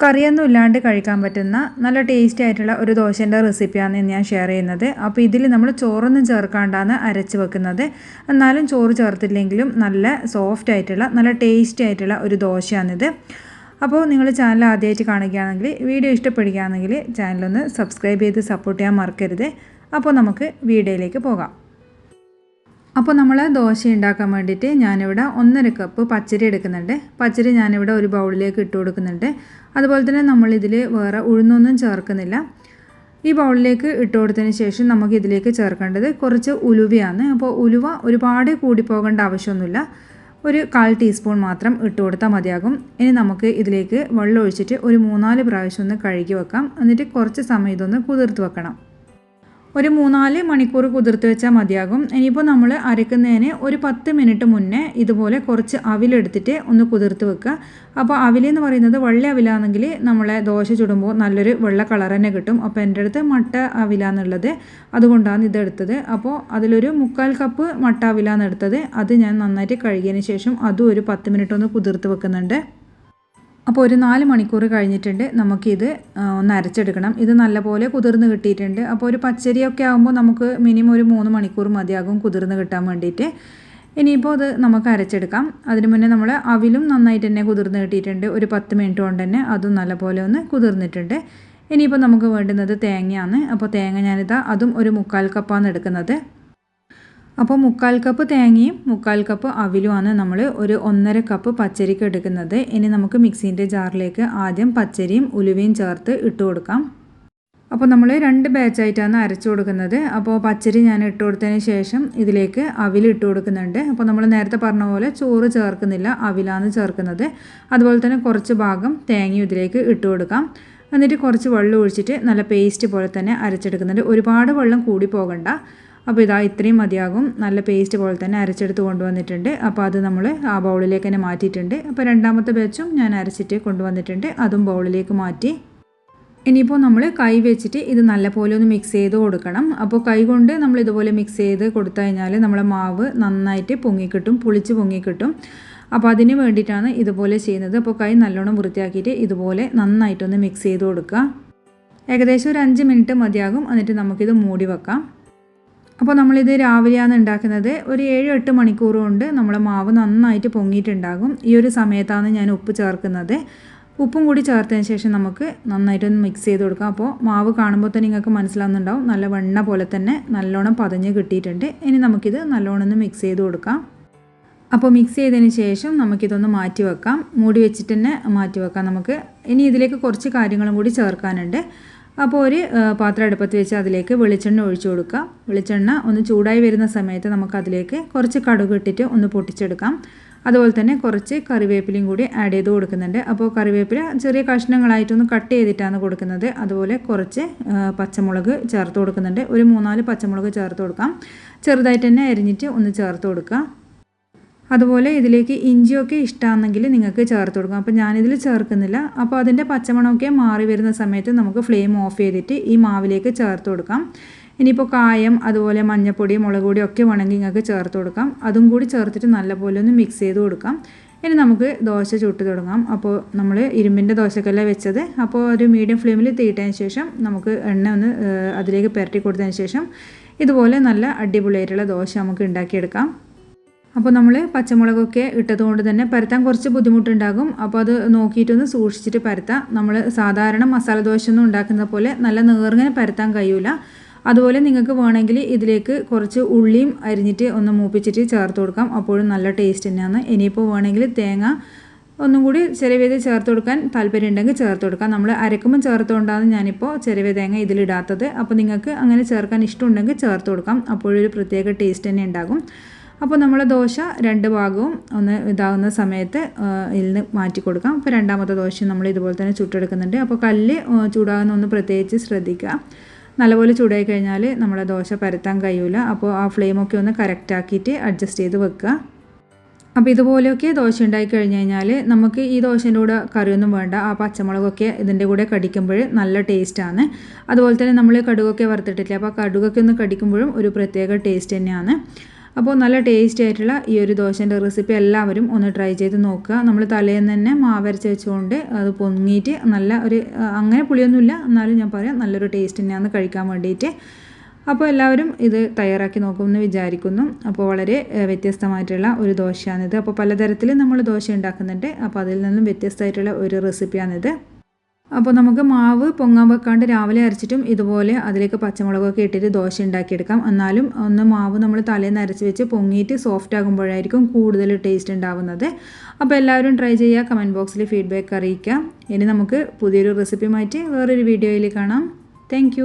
കറിയൊന്നും ഇല്ലാണ്ട് കഴിക്കാൻ പറ്റുന്ന നല്ല ടേസ്റ്റി ആയിട്ടുള്ള ഒരു ദോശേന്റെ റെസിപ്പിയാണ് ഞാൻ ഷെയർ ചെയ്യുന്നത്. അപ്പോൾ ഇതിൽ നമ്മൾ ചോറൊന്നും ചേർക്കാണ്ടാണ് അരച്ച് വെക്കുന്നത്. എന്നാലും ചോറ് ചേർത്തില്ലെങ്കിലും നല്ല സോഫ്റ്റ് ആയിട്ടുള്ള നല്ല ടേസ്റ്റി ആയിട്ടുള്ള ഒരു ദോശയാണിത്. അപ്പോൾ നിങ്ങൾ ചാനൽ ആദ്യമായിട്ട് കാണുകയാണെങ്കിൽ വീഡിയോ ഇഷ്ടപ്പെടുകയാണെങ്കിൽ ചാനലൊന്ന് സബ്സ്ക്രൈബ് ചെയ്ത് സപ്പോർട്ട് ചെയ്യാൻ മറക്കരുത്. അപ്പോൾ നമുക്ക് വീഡിയോയിലേക്ക് പോകാം. അപ്പോൾ നമ്മൾ ദോശ ഉണ്ടാക്കാൻ വേണ്ടിയിട്ട് ഞാനിവിടെ ഒന്നര കപ്പ് പച്ചരി എടുക്കുന്നുണ്ട്. പച്ചരി ഞാനിവിടെ ഒരു ബൗളിലേക്ക് ഇട്ട് കൊടുക്കുന്നുണ്ട്. അതുപോലെ തന്നെ നമ്മളിതിൽ വേറെ ഉഴുന്നൊന്നും ചേർക്കുന്നില്ല. ഈ ബൗളിലേക്ക് ഇട്ട് കൊടുത്തതിന് ശേഷം നമുക്ക് ഇതിലേക്ക് ചേർക്കേണ്ടത് കുറച്ച് ഉലുവയാണ്. അപ്പോൾ ഉലുവ ഒരുപാട് കൂടി പോകേണ്ട ആവശ്യമൊന്നുമില്ല. ഒരു കാൽ ടീസ്പൂൺ മാത്രം ഇട്ട് കൊടുത്താൽ മതിയാകും. ഇനി നമുക്ക് ഇതിലേക്ക് വെള്ളം ഒഴിച്ചിട്ട് ഒരു മൂന്നാൽ പ്രാവശ്യം ഒന്ന് കഴുകി വെക്കാം. എന്നിട്ട് കുറച്ച് സമയം ഇതൊന്ന് കുതിർത്ത് വെക്കണം. ഒരു മൂന്നാൽ മണിക്കൂർ കുതിർത്ത് വെച്ചാൽ മതിയാകും. ഇനിയിപ്പോൾ നമ്മൾ അരക്കുന്നതിന് ഒരു പത്ത് മിനിറ്റ് മുന്നേ ഇതുപോലെ കുറച്ച് അവിലെടുത്തിട്ട് ഒന്ന് കുതിർത്ത് വെക്കുക. അപ്പോൾ അവിലെന്ന് പറയുന്നത് വെള്ള അവിലാണെങ്കിൽ നമ്മളെ ദോശ ചുടുമ്പോൾ നല്ലൊരു വെള്ള കളർ തന്നെ കിട്ടും. അപ്പോൾ എന്റെ അടുത്ത് മട്ട അവിലാന്നുള്ളത് അതുകൊണ്ടാണ് ഇതെടുത്തത് അപ്പോൾ അതിലൊരു മുക്കാൽ കപ്പ് മട്ട അവിലാന്ന് എടുത്തത്. അത് ഞാൻ നന്നായിട്ട് കഴുകിയതിന് ശേഷം അതും ഒരു പത്ത് മിനിറ്റ് ഒന്ന് കുതിർത്ത് വെക്കുന്നുണ്ട്. അപ്പോൾ ഒരു നാല് മണിക്കൂർ കഴിഞ്ഞിട്ടുണ്ട് നമുക്കിത് ഒന്ന് അരച്ചെടുക്കണം. ഇത് നല്ലപോലെ കുതിർന്ന് കിട്ടിയിട്ടുണ്ട്. അപ്പോൾ ഒരു പച്ചരിയൊക്കെ ആകുമ്പോൾ നമുക്ക് മിനിമം ഒരു മൂന്ന് മണിക്കൂർ മതിയാകും കുതിർന്ന് കിട്ടാൻ വേണ്ടിയിട്ട്. ഇനിയിപ്പോൾ അത് നമുക്ക് അരച്ചെടുക്കാം. അതിന് മുന്നേ നമ്മൾ അവിലും നന്നായിട്ട് തന്നെ കുതിർന്ന് കിട്ടിയിട്ടുണ്ട്. ഒരു പത്ത് മിനിറ്റ് കൊണ്ട് തന്നെ അതും നല്ലപോലെ ഒന്ന് കുതിർന്നിട്ടുണ്ട്. ഇനിയിപ്പോൾ നമുക്ക് വേണ്ടുന്നത് തേങ്ങയാണ്. അപ്പോൾ തേങ്ങ ഞാനിതാ അതും ഒരു മുക്കാൽ കപ്പാണ് എടുക്കുന്നത്. അപ്പോൾ മുക്കാൽ കപ്പ് തേങ്ങയും മുക്കാൽ കപ്പ് അവിലുമാണ് നമ്മൾ ഒരു ഒന്നര കപ്പ് പച്ചരിക്ക് എടുക്കുന്നത്. ഇനി നമുക്ക് മിക്സീന്റെ ജാറിലേക്ക് ആദ്യം പച്ചരിയും ഉലുവയും ചേർത്ത് ഇട്ട് കൊടുക്കാം. അപ്പോൾ നമ്മൾ രണ്ട് ബാച്ചായിട്ടാണ് അരച്ചു കൊടുക്കുന്നത്. അപ്പോൾ പച്ചരി ഞാൻ ഇട്ട് കൊടുത്തതിന് ശേഷം ഇതിലേക്ക് അവിൽ കൊടുക്കുന്നുണ്ട്. അപ്പോൾ നമ്മൾ നേരത്തെ പറഞ്ഞ പോലെ ചോറ് ചേർക്കുന്നില്ല അവിലാണ് ചേർക്കുന്നത്. അതുപോലെ തന്നെ കുറച്ച് ഭാഗം തേങ്ങയും ഇതിലേക്ക് ഇട്ട് കൊടുക്കാം. എന്നിട്ട് കുറച്ച് വെള്ളം ഒഴിച്ചിട്ട് നല്ല പേസ്റ്റ് പോലെ തന്നെ അരച്ചെടുക്കുന്നുണ്ട്. ഒരുപാട് വെള്ളം കൂടി പോകണ്ട. അപ്പോൾ ഇതാ ഇത്രയും മതിയാകും. നല്ല പേസ്റ്റ് പോലെ തന്നെ അരച്ചെടുത്ത് കൊണ്ടുവന്നിട്ടുണ്ട്. അപ്പോൾ അത് നമ്മൾ ആ ബൗളിലേക്ക് തന്നെ മാറ്റിയിട്ടുണ്ട്. അപ്പോൾ രണ്ടാമത്തെ ബാച്ചും ഞാൻ അരച്ചിട്ട് കൊണ്ടുവന്നിട്ടുണ്ട്. അതും ബൗളിലേക്ക് മാറ്റി. ഇനിയിപ്പോൾ നമ്മൾ കൈ വെച്ചിട്ട് ഇത് നല്ലപോലെ ഒന്ന് മിക്സ് ചെയ്ത് കൊടുക്കണം. അപ്പോൾ കൈ കൊണ്ട് നമ്മൾ ഇതുപോലെ മിക്സ് ചെയ്ത് കൊടുത്തു കഴിഞ്ഞാൽ നമ്മളെ മാവ് നന്നായിട്ട് പൊങ്ങിക്കിട്ടും പുളിച്ച് പൊങ്ങിക്കിട്ടും. അപ്പോൾ അതിന് വേണ്ടിയിട്ടാണ് ഇതുപോലെ ചെയ്യുന്നത്. അപ്പോൾ കൈ നല്ലോണം വൃത്തിയാക്കിയിട്ട് ഇതുപോലെ നന്നായിട്ടൊന്ന് മിക്സ് ചെയ്ത് കൊടുക്കുക. ഏകദേശം ഒരു അഞ്ച് മിനിറ്റ് മതിയാകും. എന്നിട്ട് നമുക്കിത് മൂടി വെക്കാം. അപ്പോൾ നമ്മളിത് രാവിലെയാണ് ഉണ്ടാക്കുന്നത്. ഒരു ഏഴ് എട്ട് മണിക്കൂർ കൊണ്ട് നമ്മൾ മാവ് നന്നായിട്ട് പൊങ്ങിയിട്ടുണ്ടാകും. ഈ ഒരു സമയത്താണ് ഞാൻ ഉപ്പ് ചേർക്കുന്നത്. ഉപ്പും കൂടി ചേർത്തതിന് ശേഷം നമുക്ക് നന്നായിട്ടൊന്ന് മിക്സ് ചെയ്ത് കൊടുക്കാം. അപ്പോൾ മാവ് കാണുമ്പോൾ തന്നെ നിങ്ങൾക്ക് മനസ്സിലാവുന്നുണ്ടാവും. നല്ല വെണ്ണ പോലെ തന്നെ നല്ലോണം പതഞ്ഞ് കിട്ടിയിട്ടുണ്ട്. ഇനി നമുക്കിത് നല്ലോണം ഒന്ന് മിക്സ് ചെയ്ത് കൊടുക്കാം. അപ്പോൾ മിക്സ് ചെയ്തതിന് ശേഷം നമുക്കിതൊന്ന് മാറ്റി വെക്കാം. മൂടി വെച്ചിട്ട് തന്നെ മാറ്റി വെക്കാം നമുക്ക്. ഇനി ഇതിലേക്ക് കുറച്ച് കാര്യങ്ങളും കൂടി ചേർക്കാനുണ്ട്. അപ്പോൾ ഒരു പാത്രം അടുപ്പത്ത് വെച്ച് അതിലേക്ക് വെളിച്ചെണ്ണ ഒഴിച്ചു കൊടുക്കുക. വെളിച്ചെണ്ണ ഒന്ന് ചൂടായി വരുന്ന സമയത്ത് നമുക്ക് അതിലേക്ക് കുറച്ച് കടുക് ഇട്ടിട്ട് ഒന്ന് പൊട്ടിച്ചെടുക്കാം. അതുപോലെ തന്നെ കുറച്ച് കറിവേപ്പിലയും കൂടി ആഡ് ചെയ്ത് കൊടുക്കുന്നുണ്ട്. അപ്പോൾ കറിവേപ്പില ചെറിയ കഷ്ണങ്ങളായിട്ടൊന്ന് കട്ട് ചെയ്തിട്ടാണ് കൊടുക്കുന്നത്. അതുപോലെ കുറച്ച് പച്ചമുളക് ചേർത്ത് കൊടുക്കുന്നുണ്ട്. ഒരു മൂന്നാൽ പച്ചമുളക് ചേർത്ത് കൊടുക്കാം. ചെറുതായിട്ട് തന്നെ അരിഞ്ഞിട്ട് ഒന്ന് ചേർത്ത് കൊടുക്കുക. അതുപോലെ ഇതിലേക്ക് ഇഞ്ചിയൊക്കെ ഇഷ്ടമാണെങ്കിൽ നിങ്ങൾക്ക് ചേർത്ത് കൊടുക്കാം. അപ്പോൾ ഞാനിതിൽ ചേർക്കുന്നില്ല. അപ്പോൾ അതിന്റെ പച്ചമണമൊക്കെ മാറി വരുന്ന സമയത്ത് നമുക്ക് ഫ്ലെയിം ഓഫ് ചെയ്തിട്ട് ഈ മാവിലേക്ക് ചേർത്ത് കൊടുക്കാം. ഇനിയിപ്പോൾ കായം അതുപോലെ മഞ്ഞപ്പൊടി മുളക് പൊടി ഒക്കെ വേണമെങ്കിൽ നിങ്ങൾക്ക് ചേർത്ത് കൊടുക്കാം. അതും കൂടി ചേർത്തിട്ട് നല്ലപോലെ ഒന്ന് മിക്സ് ചെയ്ത് കൊടുക്കാം. ഇനി നമുക്ക് ദോശ ചുട്ട് തുടങ്ങാം. അപ്പോൾ നമ്മൾ ഇരുമ്പിന്റെ ദോശക്കല്ല വെച്ചത്? അപ്പോൾ ഒരു മീഡിയം ഫ്ലെയിമിൽ തീട്ടതിന് ശേഷം നമുക്ക് എണ്ണ ഒന്ന് അതിലേക്ക് പുരട്ടി കൊടുത്തതിന് ശേഷം ഇതുപോലെ നല്ല അടിപൊളിയായിട്ടുള്ള ദോശ നമുക്ക് ഉണ്ടാക്കിയെടുക്കാം. അപ്പോൾ നമ്മൾ പച്ചമുളകൊക്കെ ഇട്ടതുകൊണ്ട് തന്നെ പരത്താൻ കുറച്ച് ബുദ്ധിമുട്ടുണ്ടാകും. അപ്പോൾ അത് നോക്കിയിട്ടൊന്ന് സൂക്ഷിച്ചിട്ട് പരത്താം. നമ്മൾ സാധാരണ മസാല ദോശ ഒന്നും ഉണ്ടാക്കുന്ന പോലെ നല്ല നേർങ്ങനെ പരത്താൻ കഴിയൂല. അതുപോലെ നിങ്ങൾക്ക് വേണമെങ്കിൽ ഇതിലേക്ക് കുറച്ച് ഉള്ളിയും അരിഞ്ഞിട്ട് ഒന്ന് മൂപ്പിച്ചിട്ട് ചേർത്ത് കൊടുക്കാം. അപ്പോഴും നല്ല ടേസ്റ്റ് തന്നെയാണ്. ഇനിയിപ്പോൾ വേണമെങ്കിൽ തേങ്ങ ഒന്നും കൂടി ചെറിയ ചേർത്ത് കൊടുക്കാൻ താല്പര്യം ഉണ്ടെങ്കിൽ ചേർത്ത് കൊടുക്കാം. നമ്മൾ അരക്കുമ്പോൾ ചേർത്തുകൊണ്ടാണ് ഞാനിപ്പോൾ ചെറിയ തേങ്ങ ഇതിലിടാത്തത്. അപ്പോൾ നിങ്ങൾക്ക് അങ്ങനെ ചേർക്കാൻ ഇഷ്ടമുണ്ടെങ്കിൽ ചേർത്ത് കൊടുക്കാം. അപ്പോഴൊരു പ്രത്യേക ടേസ്റ്റ് തന്നെ ഉണ്ടാകും. അപ്പോൾ നമ്മൾ ദോശ രണ്ട് ഭാഗവും ഒന്ന് ഇതാകുന്ന സമയത്ത് ഇതിൽ നിന്ന് മാറ്റി കൊടുക്കാം. അപ്പോൾ രണ്ടാമത്തെ ദോശ നമ്മൾ ഇതുപോലെ തന്നെ ചുട്ടെടുക്കുന്നുണ്ട്. അപ്പോൾ കല്ല് ചൂടാകുന്ന ഒന്ന് പ്രത്യേകിച്ച് ശ്രദ്ധിക്കുക. നല്ലപോലെ ചൂടായി കഴിഞ്ഞാൽ നമ്മളെ ദോശ പരത്താൻ കഴിയില്ല അപ്പോൾ ആ ഫ്ലെയിമൊക്കെ ഒന്ന് കറക്റ്റ് ആക്കിയിട്ട് അഡ്ജസ്റ്റ് ചെയ്ത് വെക്കുക. അപ്പോൾ ഇതുപോലെയൊക്കെ ദോശ ഉണ്ടായി കഴിഞ്ഞ് കഴിഞ്ഞാൽ നമുക്ക് ഈ ദോശേന്റെ കൂടെ കറിയൊന്നും വേണ്ട. ആ പച്ചമുളകൊക്കെ ഇതിന്റെ കൂടെ കടിക്കുമ്പോൾ നല്ല ടേസ്റ്റാണ് അതുപോലെ തന്നെ നമ്മൾ കടുകൊക്കെ വറുത്തിട്ടില്ല? അപ്പോൾ കടുകൊക്കെ ഒന്ന് കടിക്കുമ്പോഴും ഒരു പ്രത്യേക ടേസ്റ്റ് തന്നെയാണ്. അപ്പോൾ നല്ല ടേസ്റ്റി ആയിട്ടുള്ള ഈ ഒരു ദോശന്റെ റെസിപ്പി എല്ലാവരും ഒന്ന് ട്രൈ ചെയ്ത് നോക്കുക. നമ്മൾ തലേന്ന് തന്നെ മാവരച്ച് വെച്ചുകൊണ്ട് അത് പൊങ്ങിയിട്ട് നല്ല ഒരു അങ്ങനെ പുളിയൊന്നുമില്ല. എന്നാലും ഞാൻ പറയാം നല്ലൊരു ടേസ്റ്റ് തന്നെയാണ് കഴിക്കാൻ വേണ്ടിയിട്ട് അപ്പോൾ എല്ലാവരും ഇത് തയ്യാറാക്കി നോക്കുമെന്ന് വിചാരിക്കുന്നു. അപ്പോൾ വളരെ വ്യത്യസ്തമായിട്ടുള്ള ഒരു ദോശയാണിത്. അപ്പോൾ പലതരത്തിൽ നമ്മൾ ദോശ ഉണ്ടാക്കുന്നുണ്ട്. അപ്പോൾ അതിൽ നിന്നും വ്യത്യസ്തമായിട്ടുള്ള ഒരു റെസിപ്പിയാണിത് അപ്പോൾ നമുക്ക് മാവ് പൊങ്ങാൻ വെക്കാണ്ട് രാവിലെ അരച്ചിട്ടും ഇതുപോലെ അതിലേക്ക് പച്ചമുളകൊക്കെ ഇട്ടിട്ട് ദോശ ഉണ്ടാക്കിയെടുക്കാം. എന്നാലും ഒന്ന് മാവ് നമ്മൾ തലേന്ന് അരച്ച് വെച്ച് പൊങ്ങിയിട്ട് സോഫ്റ്റ് ആകുമ്പോഴായിരിക്കും കൂടുതൽ ടേസ്റ്റ് ഉണ്ടാവുന്നത്. അപ്പോൾ എല്ലാവരും ട്രൈ ചെയ്യുക. കമന്റ് ബോക്സിൽ ഫീഡ്ബാക്ക് അറിയിക്കാം ഇനി നമുക്ക് പുതിയൊരു റെസിപ്പിയുമായിട്ട് വേറൊരു വീഡിയോയിൽ കാണാം. താങ്ക്